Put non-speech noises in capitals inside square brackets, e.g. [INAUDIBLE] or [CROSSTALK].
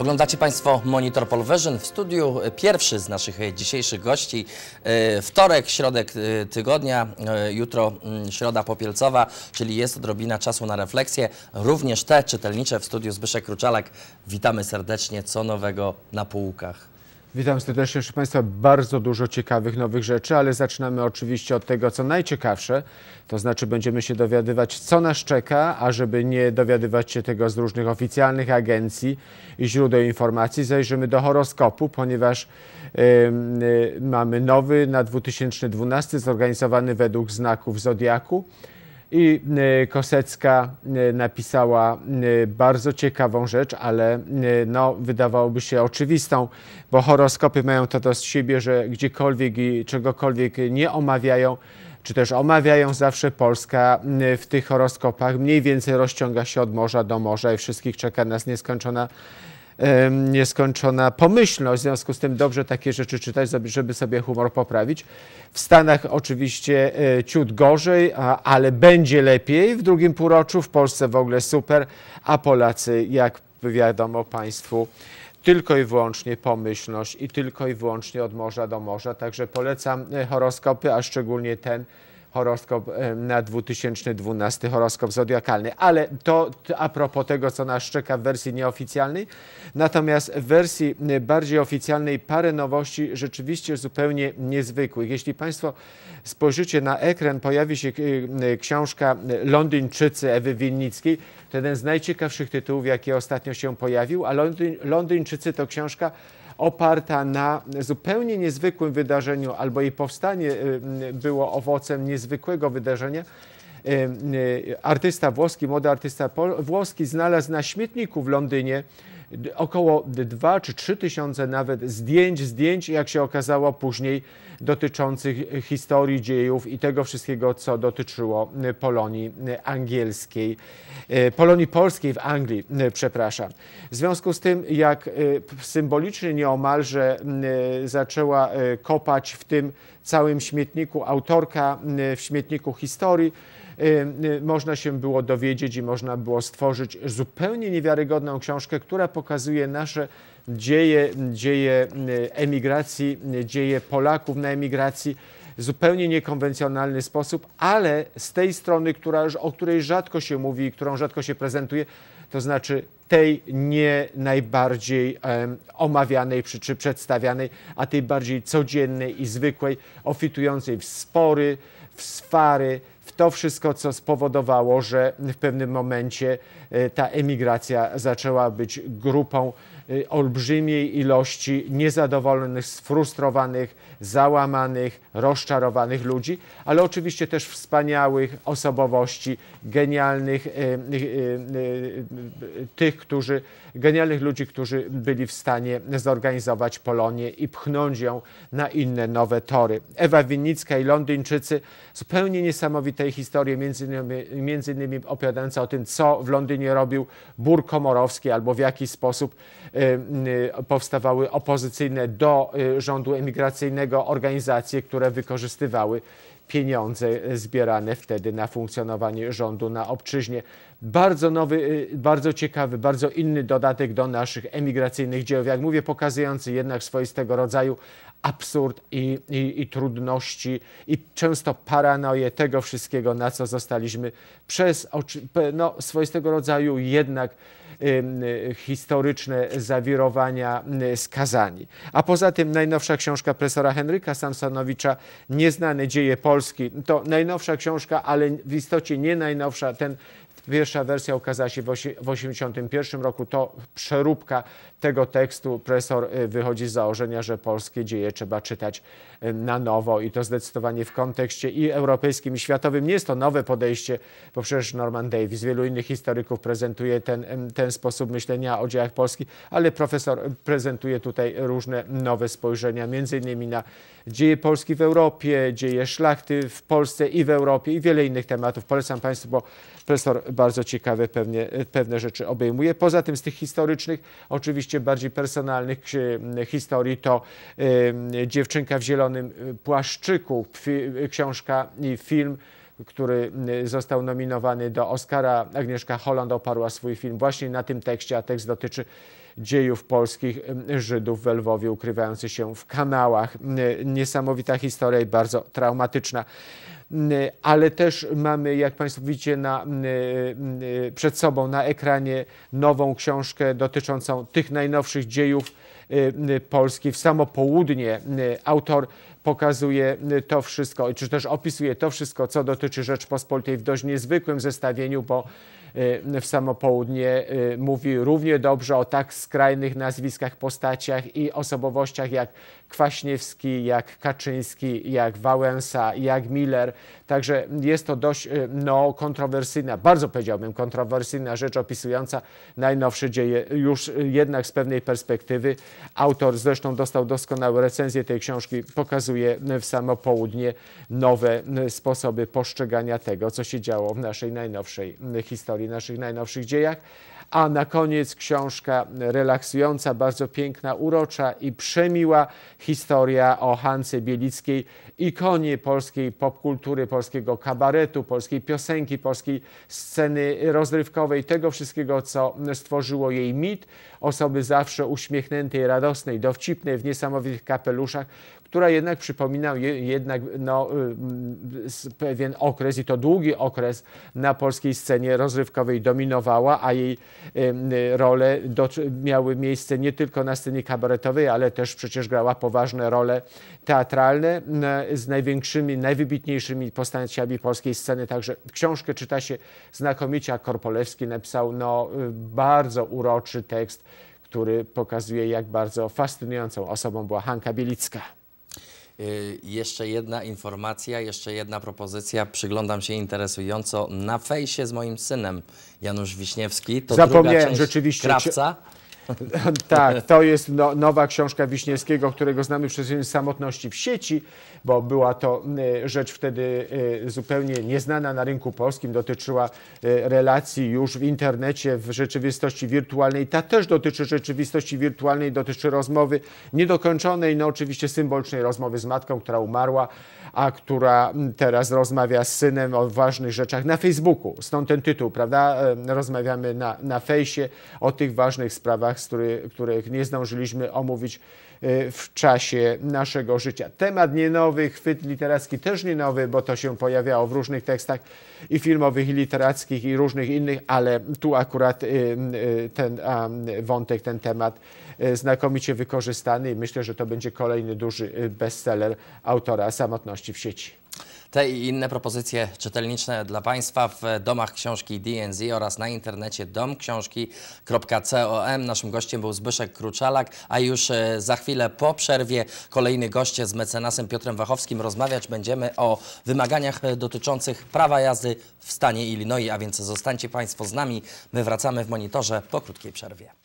Oglądacie Państwo Monitor Polwerzyn w studiu. Pierwszy z naszych dzisiejszych gości. E, Wtorek, środek e, tygodnia, e, jutro mm, środa popielcowa, czyli jest odrobina czasu na refleksję. Również te czytelnicze w studiu Zbyszek Kruczalek. Witamy serdecznie. Co nowego na półkach? Witam serdecznie, proszę Państwa. Bardzo dużo ciekawych nowych rzeczy, ale zaczynamy oczywiście od tego, co najciekawsze. To znaczy będziemy się dowiadywać, co nas czeka, a żeby nie dowiadywać się tego z różnych oficjalnych agencji i źródeł informacji, zajrzymy do horoskopu, ponieważ y, y, mamy nowy na 2012 zorganizowany według znaków Zodiaku. I y, Kosecka y, napisała y, bardzo ciekawą rzecz, ale no, wydawałoby się oczywistą, bo horoskopy mają to do siebie, że gdziekolwiek i czegokolwiek nie omawiają, czy też omawiają zawsze Polska w tych horoskopach. Mniej więcej rozciąga się od morza do morza i wszystkich czeka nas nieskończona nieskończona pomyślność. W związku z tym dobrze takie rzeczy czytać, żeby sobie humor poprawić. W Stanach oczywiście e, ciut gorzej, ale będzie lepiej. W drugim półroczu w Polsce w ogóle super, a Polacy, jak wiadomo Państwu, tylko i wyłącznie pomyślność i tylko i wyłącznie od morza do morza. Także polecam e, horoskopy, a szczególnie ten horoskop na 2012, horoskop zodiakalny. Ale to a propos tego, co nas czeka w wersji nieoficjalnej. Natomiast w wersji bardziej oficjalnej parę nowości rzeczywiście zupełnie niezwykłych. Jeśli Państwo spojrzycie na ekran, pojawi się książka Londyńczycy Ewy Winnickiej. To jeden z najciekawszych tytułów, jaki ostatnio się pojawił, a Londyńczycy to książka oparta na zupełnie niezwykłym wydarzeniu, albo jej powstanie y, y, było owocem niezwykłego wydarzenia. Y, artysta włoski, młody artysta włoski znalazł na śmietniku w Londynie około 2 czy 3 tysiące nawet zdjęć, zdjęć, jak się okazało później, dotyczących historii, dziejów i tego wszystkiego, co dotyczyło Polonii angielskiej, e, Polonii polskiej w Anglii, przepraszam. W związku z tym, jak symbolicznie nieomalże zaczęła kopać w tym całym śmietniku autorka, w śmietniku historii, Y, y, można się było dowiedzieć i można było stworzyć zupełnie niewiarygodną książkę, która pokazuje nasze dzieje, dzieje y, emigracji, dzieje Polaków na emigracji zupełnie niekonwencjonalny sposób, ale z tej strony, która, o której rzadko się mówi i którą rzadko się prezentuje, to znaczy tej nie najbardziej um, omawianej czy, czy przedstawianej, a tej bardziej codziennej i zwykłej, ofitującej w spory, w swary, to wszystko, co spowodowało, że w pewnym momencie e, ta emigracja zaczęła być grupą olbrzymiej ilości niezadowolonych, sfrustrowanych, załamanych, rozczarowanych ludzi, ale oczywiście też wspaniałych osobowości, genialnych e, tych, którzy, genialnych ludzi, którzy byli w stanie zorganizować Polonię i pchnąć ją na inne nowe tory. Ewa Winnicka i Londyńczycy, zupełnie niesamowite historie, między innymi, między innymi opowiadające o tym, co w Londynie robił Bur Komorowski, albo w jaki sposób y, y, powstawały opozycyjne do y, rządu emigracyjnego organizacje, które wykorzystywały pieniądze zbierane wtedy na funkcjonowanie rządu na obczyźnie. Bardzo nowy, bardzo ciekawy, bardzo inny dodatek do naszych emigracyjnych dzieł. Jak mówię, pokazujący jednak swoistego rodzaju absurd i, i, i, trudności i często paranoję tego wszystkiego, na co zostaliśmy przez no, swoistego rodzaju jednak y, historyczne zawirowania y, skazani. A poza tym najnowsza książka profesora Henryka Samsonowicza Nieznane dzieje Polski to najnowsza książka, ale w istocie nie najnowsza. Ten Pierwsza wersja ukazała się w 1981 roku. To przeróbka tego tekstu. Profesor y, wychodzi z założenia, że polskie dzieje trzeba czytać y, na nowo i to zdecydowanie w kontekście i europejskim, i światowym. Nie jest to nowe podejście, bo przecież Norman Davis, wielu innych historyków prezentuje ten, ten sposób myślenia o dziejach polskich, ale profesor prezentuje tutaj różne nowe spojrzenia, między innymi na dzieje Polski w Europie, dzieje szlachty w Polsce i w Europie i wiele innych tematów. Polecam Państwu, bo profesor bardzo ciekawe pewnie, pewne rzeczy obejmuje. Poza tym z tych historycznych, oczywiście bardziej personalnych historii to y, Dziewczynka w zielonym płaszczyku, książka i film który został nominowany do Oscara. Agnieszka Holland oparła swój film właśnie na tym tekście, a tekst dotyczy dziejów polskich Żydów w Lwowie, ukrywających się w kanałach. Niesamowita historia i bardzo traumatyczna. Ale też mamy, jak Państwo widzicie, na, przed sobą na ekranie nową książkę dotyczącą tych najnowszych dziejów Polski. W samo południe autor pokazuje y, to wszystko, czy też opisuje to wszystko, co dotyczy Rzeczpospolitej w dość niezwykłym zestawieniu, bo y, w samo południe y, mówi równie dobrze o tak skrajnych nazwiskach, postaciach i osobowościach jak Kwaśniewski, jak Kaczyński, jak Wałęsa, jak Miller. Także jest to dość y, no, kontrowersyjna, bardzo powiedziałbym kontrowersyjna rzecz opisująca najnowsze dzieje już y, jednak z pewnej perspektywy. Autor zresztą dostał doskonałe recenzje tej książki, pokazuje y, w samo południe nowe sposoby postrzegania tego, co się działo w naszej najnowszej historii, naszych najnowszych dziejach. A na koniec książka relaksująca, bardzo piękna, urocza i przemiła historia o Hance Bielickiej, ikonie polskiej popkultury, polskiego kabaretu, polskiej piosenki, polskiej sceny rozrywkowej, tego wszystkiego, co stworzyło jej mit, osoby zawsze uśmiechniętej, radosnej, dowcipnej, w niesamowitych kapeluszach, która jednak przypomina je- jednak no, y, pewien okres i to długi okres na polskiej scenie rozrywkowej dominowała, a jej ym, y, role miały miejsce nie tylko na scenie kabaretowej, ale też przecież grała poważne role teatralne z największymi, najwybitniejszymi postaciami polskiej sceny. Także książkę czyta się znakomicie, a Korpolewski napisał no, y, bardzo uroczy tekst, który pokazuje, jak bardzo fascynującą osobą była Hanka Bielicka. Y, Jeszcze jedna informacja, jeszcze jedna propozycja. Przyglądam się interesująco na fejsie z moim synem Janusz Wiśniewski. To Zapomniałem, rzeczywiście. Krawca. [LAUGHS] Tak, to jest no, nowa książka Wiśniewskiego, którego znamy przez Samotności w sieci, bo była to y, rzecz wtedy y, zupełnie nieznana na rynku polskim, dotyczyła y, relacji już w internecie, w rzeczywistości wirtualnej. Ta też dotyczy rzeczywistości wirtualnej, dotyczy rozmowy niedokończonej, no oczywiście symbolicznej rozmowy z matką, która umarła, a która teraz rozmawia z synem o ważnych rzeczach na Facebooku. Stąd ten tytuł, prawda? Rozmawiamy na, na fejsie o tych ważnych sprawach, który, których nie zdążyliśmy omówić e, w czasie naszego życia. Temat nie nowy, chwyt literacki też nie nowy, bo to się pojawiało w różnych tekstach i filmowych, i literackich, i różnych innych, ale tu akurat y, y, ten wątek, ten temat y, znakomicie wykorzystany i myślę, że to będzie kolejny duży y, bestseller autora Samotności w sieci. Te i inne propozycje czytelnicze dla Państwa w domach książki DNZ oraz na internecie domksiążki.com. Naszym gościem był Zbyszek Kruczalak, a już e, za chwilę po przerwie kolejny goście z mecenasem Piotrem Wachowskim. Rozmawiać będziemy o wymaganiach e, dotyczących prawa jazdy w stanie Illinois, a więc zostańcie Państwo z nami. My wracamy w monitorze po krótkiej przerwie.